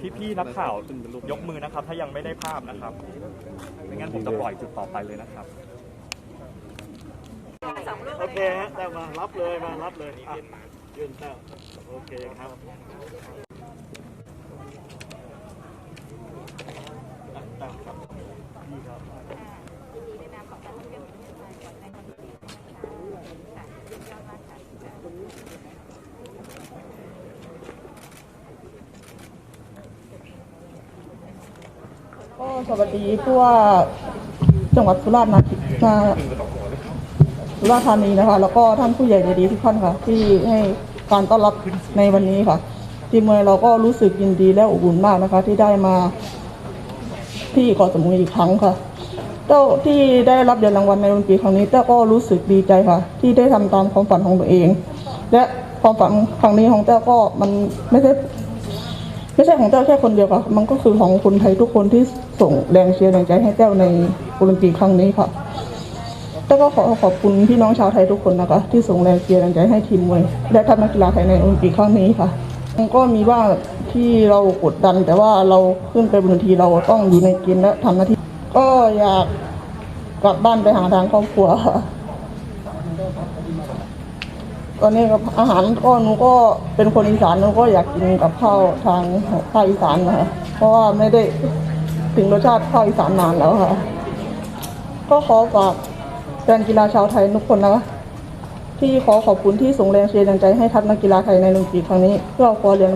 พี่พี่นักข่าวยกมือนะครับ ถ้ายังไม่ได้ภาพนะครับไม่งั้นผมจะปล่อยจุดต่อไปเลยนะครับ โอเคฮะแต่มารับเลยมารับเลยอะยืนเต้าโอเคครับ สวัสดีผู้ว่าจังหวัดสุราษฎร์นะมาสุราษฎร์ธานีนะคะ แล้วก็ท่านผู้ใหญ่ใจดีทุกท่านค่ะ ที่ให้การต้อนรับในวันนี้ค่ะ ทีมงานเราก็รู้สึกยินดีและอบอุ่นมากนะคะ ที่ได้มา ที่เกาะสมุยอีกครั้งค่ะเจ้าที่ได้รับเหรียญรางวัลในวันปีครั้งนี้เจ้าก็รู้สึกดีใจค่ะ ที่ได้ทำตามความฝันของตัวเอง และความฝันครั้งนี้ของเจ้าก็มันไม่ใช่ ไม่ใช่ของเจ้าแค่คนเดียวค่ะ มันก็คือของคนไทยทุกคนที่ส่งแรงเชียร์แรงใจให้เจ้าในโอลิมปิกครั้งนี้ค่ะเจ้าก็ขอขอบคุณพี่น้องชาวไทยทุกคนนะคะ ที่ส่งแรงเชียร์แรงใจให้ทีมมวยและทัพนักกีฬาไทยในโอลิมปิกครั้งนี้ค่ะมันก็มีบ้าที่เรากดดัน แต่ว่าเราขึ้นไปบนทีเราต้องอยู่ในเกณฑ์และทำหน้าที่ ก็อยากกลับบ้านไปหาทางครอบครัวค่ะ ตอนนี้กับอาหารก็หนูก็เป็นคนอีสานหนูก็อยากกินกับข้าวทางภาคอีสานนะคะเพราะว่าไม่ได้ถึงรสชาติข้าวอีสานนานแล้วค่ะ ก็ขอฝากแฟนกีฬาชาวไทยทุกคนนะคะที่ขอขอบคุณที่ส่งแรงเชียร์แรงใจให้ทัพนักกีฬาไทยในโอลิมปิกครั้งนี้เพื่อคว้าเหรียญ